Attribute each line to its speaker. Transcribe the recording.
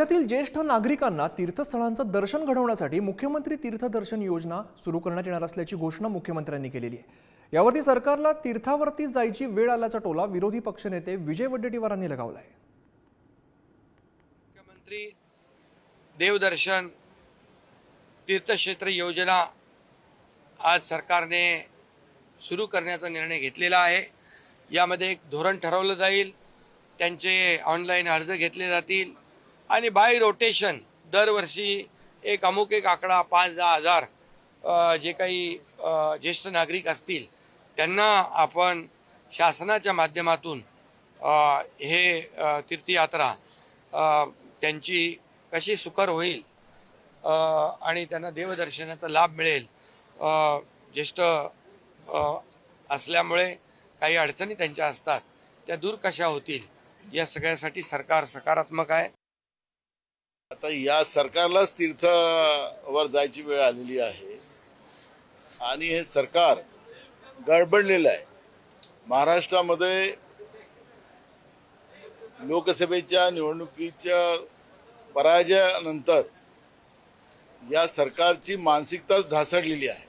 Speaker 1: राज्यातील ज्येष्ठ नागरिकांना तीर्थस्थळांचं दर्शन घडवण्यासाठी मुख्यमंत्री तीर्थदर्शन योजना सुरू करण्यात येणार असल्याची घोषणा मुख्यमंत्र्यांनी केलेली आहे. यावरती सरकारला तीर्थावरती जायची वेळ आल्याचा टोला विरोधी पक्षनेते विजय वडेट्टीवारांनी लगावलाय.
Speaker 2: मुख्यमंत्री देवदर्शन तीर्थक्षेत्र योजना आज सरकारने सुरू करण्याचा निर्णय घेतलेला आहे. यामध्ये एक धोरण ठरवलं जाईल. त्यांचे ऑनलाईन अर्ज घेतले जातील. आणि बाय रोटेशन दरवर्षी एक अमुक एक आकडा पाच दहा हजार जे काही ज्येष्ठ नागरिक असतील त्यांना आपण शासनाच्या माध्यमातून हे तीर्थयात्रा त्यांची कशी सुकर होईल आणि त्यांना देवदर्शनाचा लाभ मिळेल ज्येष्ठ असल्यामुळे काही अडचणी त्यांच्या असतात त्या दूर कशा होतील या सगळ्यासाठी सरकार सकारात्मक आहे.
Speaker 3: आता या सरकारलाच तीर्थावर जायची वेळ आलेली आहे. आणि हे सरकार गडबडलेलं आहे. महाराष्ट्रामध्ये लोकसभेच्या निवडणुकीच्या पराजयानंतर या सरकारची मानसिकताच ढासळलेली आहे.